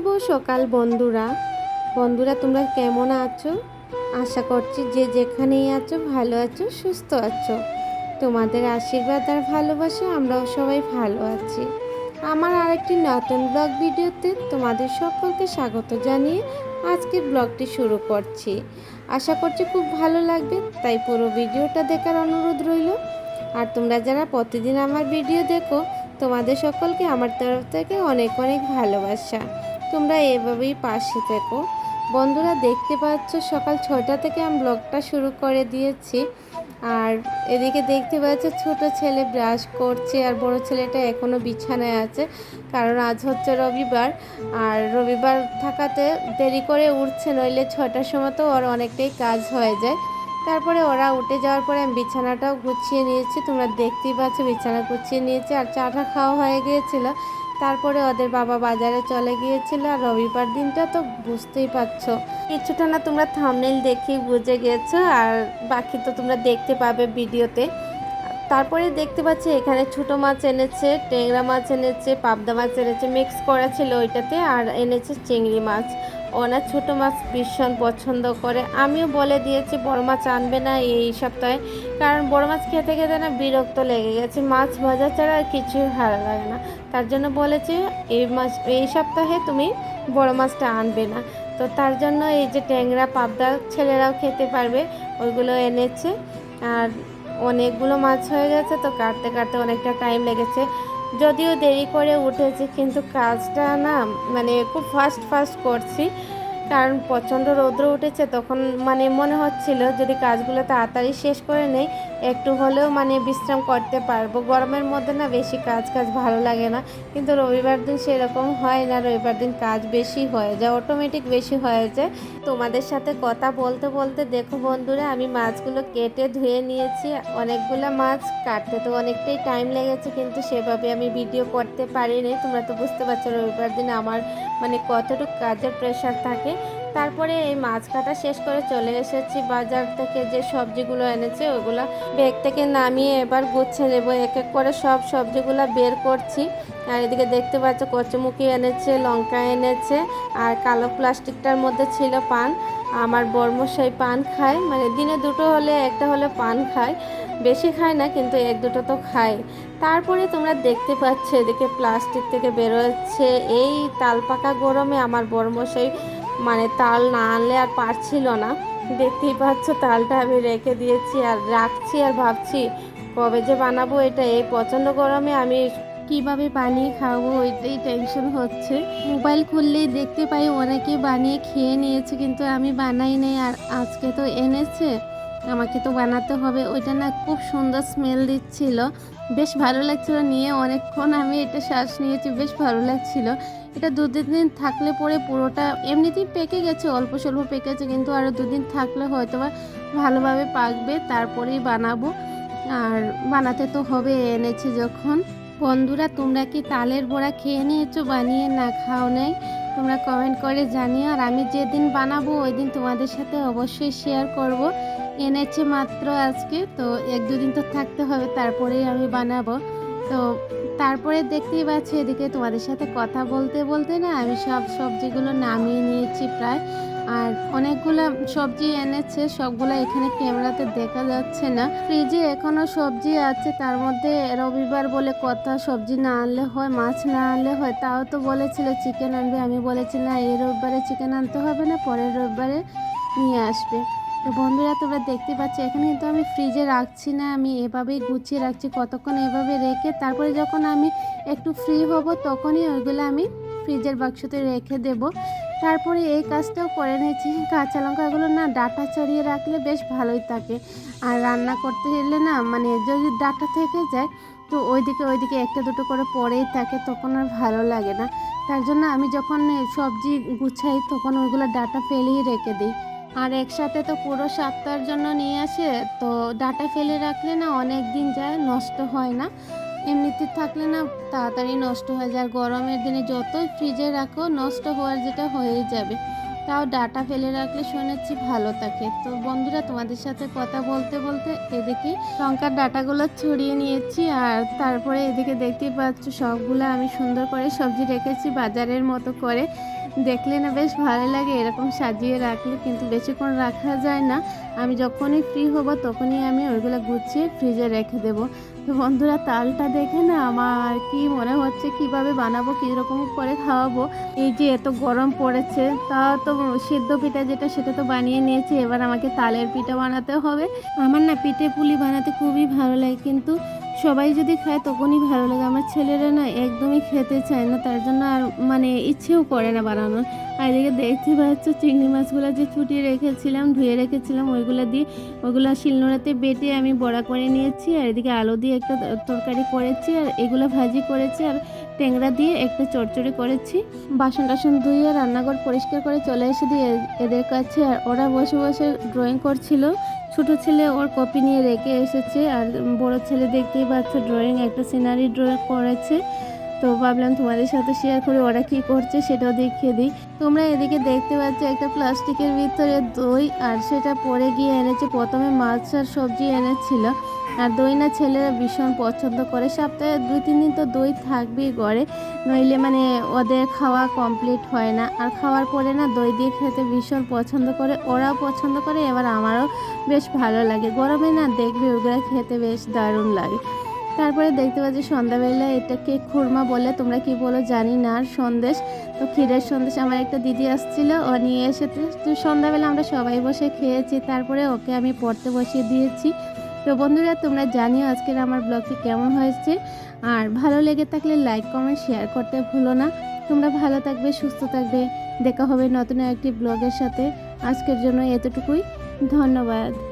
শুভ সকাল বন্ধুরা। বন্ধুরা, তোমরা কেমন আছো? আশা করছি যে যেখানেই আছো, ভালো আছো, সুস্থ আছো। তোমাদের আশীর্বাদ আর ভালোবাসা, আমরাও সবাই ভালো আছি। আমার আরেকটি নতুন ব্লগ ভিডিওতে তোমাদের সকলকে স্বাগত জানিয়ে আজকের ব্লগটি শুরু করছি। আশা করছি খুব ভালো লাগবে, তাই পুরো ভিডিওটা দেখার অনুরোধ রইল। আর তোমরা যারা প্রতিদিন আমার ভিডিও দেখো, তোমাদের সকলকে আমার তরফ থেকে অনেক অনেক ভালোবাসা। তোমরা এভাবেই পাশে থেকো। বন্ধুরা, দেখতে পাচ্ছ সকাল ছটা থেকে আমি ব্লগটা শুরু করে দিয়েছি। আর এদিকে দেখতে পাচ্ছ ছোট ছেলে ব্রাশ করছে আর বড় ছেলেটা এখনও বিছানায় আছে, কারণ আজ হচ্ছে রবিবার। আর রবিবার থাকাতে দেরি করে উঠছে, নইলে ছটার সময় তো ওর অনেকটাই কাজ হয়ে যায়। তারপরে ওরা উঠে যাওয়ার পরে আমি বিছানাটাও গুছিয়ে নিয়েছি। তোমরা দেখতেই পাচ্ছ বিছানা গুছিয়ে নিয়েছি আর চাটা খাওয়া হয়ে গিয়েছিল। তারপরে ওদের বাবা বাজারে চলে গিয়েছিল আর রবিবার দিনটা তো বুঝতেই পারছ। কিছুটা না তোমরা থামনেল দেখেই বুঝে গেছো আর বাকি তো তোমরা দেখতে পাবে ভিডিওতে। তারপরে দেখতে পাচ্ছি এখানে ছোটো মাছ এনেছে, ট্যাংরা মাছ এনেছে, পাবদা মাছ এনেছে মিক্স করা ছিল ওইটাতে আর এনেছে চিংড়ি মাছ। ওনার ছোট মাছ ভীষণ পছন্দ করে। আমিও বলে দিয়েছি, বড় মাছ আনবে না এই সপ্তাহে। কারণ বড় মাছ খেতে খেতে না বিরক্ত লেগে গেছে। মাছ ভাজা ছাড়া আর কিছুই ভালো লাগে না। তার জন্য বলেছি, এই মাছ, এই সপ্তাহে তুমি বড় মাছটা আনবে না। তো তার জন্য এই যে ট্যাংরা, পাবদা ছেলেরাও খেতে পারবে, ওইগুলো এনেছে। আর অনেকগুলো মাছ হয়ে গেছে, তো কাটতে কাটতে অনেকটা টাইম লেগেছে। যদিও দেরি করে উঠেছি কিন্তু কাজটা না মানে খুব ফাস্ট ফাস্ট করছি। কারণ প্রচণ্ড রৌদ্র উঠেছে, তখন মানে মনে হচ্ছিল যদি কাজগুলো তাড়াতাড়ি শেষ করে নেই, একটু হলেও মানে বিশ্রাম করতে পারব। গরমের মধ্যে না বেশি কাজ কাজ ভালো লাগে না। কিন্তু রবিবার দিন সেরকম হয় না, রবিবার দিন কাজ বেশি হয়ে যায় অটোমেটিক বেশি হয়ে যায়। তোমাদের সাথে কথা বলতে বলতে দেখো বন্ধুরা, আমি মাছগুলো কেটে ধুয়ে নিয়েছি, অনেকগুলো মাছ কাটতে তো অনেকটাই টাইম লেগেছে, কিন্তু সেভাবে আমি ভিডিও করতে পারিনি। তোমরা তো বুঝতে পারছ রবিবার দিন আমার মানে কতটুকু কাজের প্রেশার থাকে। তারপরে এই মাছ কাটা শেষ করে চলে এসেছি বাজার থেকে, যে সবজিগুলো এনেছে ওগুলো ব্যাগ থেকে নামিয়ে এবার গুচ্ছে নেব। এক এক করে সব সবজিগুলো বের করছি। আর এদিকে দেখতে পাচ্ছ কচুমুখি এনেছে, লঙ্কা এনেছে, আর কালো প্লাস্টিকটার মধ্যে ছিল পান। আমার বর্মশাই পান খায়। মানে দিনে দুটো হলে, একটা হলে পান খায়। বেশি খায় না, কিন্তু এক দুটো তো খায়। তারপরে তোমরা দেখতে পাচ্ছ এদিকে প্লাস্টিক থেকে বেরোচ্ছে। এই তাল পাকা গরমে আমার বর্মশাই মানে তাল না আনলে আর পারছিল না। দেখতেই পাচ্ছ তালটা আমি রেখে দিয়েছি আর রাখছি আর ভাবছি কবে যে বানাবো এটা। এই প্রচণ্ড গরমে আমি কীভাবে বানিয়ে খাব ওইটাই টেনশন হচ্ছে। মোবাইল খুললেই দেখতে পাই অনেকে বানিয়ে খেয়ে নিয়েছে কিন্তু আমি বানাই নাই আর আজকে তো এনেছে। আমাকে তো বানাতে হবে। ওইটা না খুব সুন্দর স্মেল দিচ্ছিল। বেশ ভালো লাগছিল, নিয়ে অনেকক্ষণ আমি এটা শ্বাস নিয়েছি, বেশ ভালো লাগছিল। এটা দু দিন থাকলে পরে পুরোটা এমনিতেই পেকে গেছে, অল্প স্বল্প পেকেছে, কিন্তু আরও দুদিন থাকলে হয়তো বা ভালোভাবে পাকবে, তারপরেই বানাবো। আর বানাতে তো হবে, এনেছি যখন। বন্ধুরা, তোমরা কি তালের বড়া খেয়ে নিয়েছো? বানিয়ে না খাও নাই। তোমরা কমেন্ট করে জানিও। আর আমি যেদিন বানাবো ওই দিন তোমাদের সাথে অবশ্যই শেয়ার করব। এনেছে মাত্র আজকে, তো এক দুদিন তো থাকতে হবে, তারপরেই আমি বানাবো। তো তারপরে দেখতেই পাচ্ছি, এদিকে তোমাদের সাথে কথা বলতে বলতে না, আমি সব সবজিগুলো নামিয়ে নিয়েছি প্রায়। আর অনেকগুলো সবজি এনেছে, সবগুলো এখানে ক্যামেরাতে দেখা যাচ্ছে না। ফ্রিজে এখনও সবজি আছে, তার মধ্যে রবিবার বলে কথা, সবজি না আনলে হয়, মাছ না আনলে হয়, তাও তো বলেছিল চিকেন আনবে, আমি বলেছি না, এই রবিবারে চিকেন আনতে হবে না, পরের রবিবারে নিয়ে আসবে। তো বন্ধুরা, তোমরা দেখতে পাচ্ছ, এখানে কিন্তু আমি ফ্রিজে রাখছি না, আমি এভাবেই গুছিয়ে রাখছি, কতক্ষণ এভাবে রেখে, তারপরে যখন আমি একটু ফ্রি হব, তখনই ওইগুলো আমি ফ্রিজের বাক্সতে রেখে দেব। তারপরে এই কাজটাও করে নিয়েছি। কাঁচা লঙ্কাগুলো না ডাটা চড়িয়ে রাখলে বেশ ভালোই থাকে। আর রান্না করতে গেলে না মানে যদি ডাটা থেকে যায়, তো ওইদিকে ওইদিকে একটা দুটো করে পরেই থাকে, তখন আর ভালো লাগে না। তার জন্য আমি যখন সবজি গুছাই, তখন ওইগুলো ডাটা ফেলেই রেখে দিই। আর একসাথে তো পুরো সপ্তাহের জন্য নিয়ে আসে, তো ডাটা ফেলে রাখলে না অনেক দিন যায়, নষ্ট হয় না। এমনিতে থাকলে না তাড়াতাড়ি নষ্ট হয়ে যায়। আর গরমের দিনে যতই ফ্রিজে রাখো, নষ্ট হওয়ার যেটা হয়েই যাবে। তাও ডাটা ফেলে রাখলে শুনেছি ভালো থাকে। তো বন্ধুরা, তোমাদের সাথে কথা বলতে বলতে এদিকে লঙ্কার ডাটাগুলো ছড়িয়ে নিয়েছি। আর তারপরে এদিকে দেখতেই পাচ্ছ, সবগুলো আমি সুন্দর করে সবজি রেখেছি বাজারের মতো করে। দেখলে না বেশ ভালো লাগে এরকম সাজিয়ে রাখলে, কিন্তু বেশিক্ষণ রাখা যায় না। আমি যখনই ফ্রি হব, তখনই আমি ওইগুলো গুছিয়ে ফ্রিজে রেখে দেবো। তো বন্ধুরা, তালটা দেখে না আমার কি মনে হচ্ছে, কীভাবে বানাবো, কীরকম করে খাওয়াবো। এই যে এত গরম পড়েছে, তা তো সিদ্ধ পিঠা যেটা, সেটা তো বানিয়ে নিয়েছি। এবার আমাকে তালের পিঠা বানাতে হবে। আমার না পিঠে পুলি বানাতে খুবই ভালো লাগে, কিন্তু সবাই যদি খায় তখনই ভালো লাগে। আমার ছেলেরা না একদমই খেতে চায় না, তার জন্য আর মানে ইচ্ছেও করে না বানানোর। আর এদিকে দেখতে পাচ্ছ চিংড়ি মাছগুলো যে ছুটিয়ে রেখেছিলাম, ধুয়ে রেখেছিলাম, ওইগুলো দিয়ে ওইগুলো শিলনোড়াতে বেটে আমি বড়া করে নিয়েছি, আর এদিকে আলু দিয়ে একটা তরকারি করেছি, আর এগুলো ভাজি করেছি, আর ট্যাংরা দিয়ে একটা চচ্চড়ি করেছি। বাসন টাসন ধুয়ে রান্নাঘর পরিষ্কার করে চলে এসে দিয়ে এদের কাছে, আর ওরা বসে বসে ড্রয়িং করছিল। ছোট ছেলে ওর কপি নিয়ে রেখে এসেছে আর বড় ছেলে দেখতেই পাচ্ছ ড্রয়িং একটা সিনারি ড্র করেছে। তো ভাবলাম তোমাদের সাথে শেয়ার করে, ওরা কি করছে সেটাও দেখিয়ে দিই। তোমরা এদিকে দেখতে পাচ্ছ একটা প্লাস্টিকের ভিতরে দই আর সেটা পরে গিয়ে এনেছে। প্রথমে মাছ আর সবজি এনেছিল। আর দই না ছেলেরা ভীষণ পছন্দ করে। সপ্তাহে দুই তিন দিন তো দই থাকবেই ঘরে। নইলে মানে ওদের খাওয়া কমপ্লিট হয় না। আর খাওয়ার পরে না দই দিয়ে খেতে ভীষণ পছন্দ করে। ওরাও পছন্দ করে, এবার আমারও বেশ ভালো লাগে। গরমে না দেখবে ওগুলো খেতে বেশ দারুণ লাগে। তারপরে দেখতে পাচ্ছি সন্ধ্যাবেলা এটাকে খুরমা বলে, তোমরা কি বলো জানি না। আর সন্দেশ, তো ক্ষীরের সন্দেশ আমার একটা দিদি আসছিল, ও নিয়ে এসেছে। তো সন্ধ্যাবেলা আমরা সবাই বসে খেয়েছি, তারপরে ওকে আমি পড়তে বসিয়ে দিয়েছি। তো বন্ধুরা, তোমরা জানিও আজকের আমার ব্লগটি কেমন হয়েছে। আর ভালো লেগে থাকলে লাইক, কমেন্ট, শেয়ার করতে ভুলো না। তোমরা ভালো থাকবে, সুস্থ থাকবে। দেখা হবে নতুন একটি ব্লগের সাথে। আজকের জন্য এতটুকুই। ধন্যবাদ।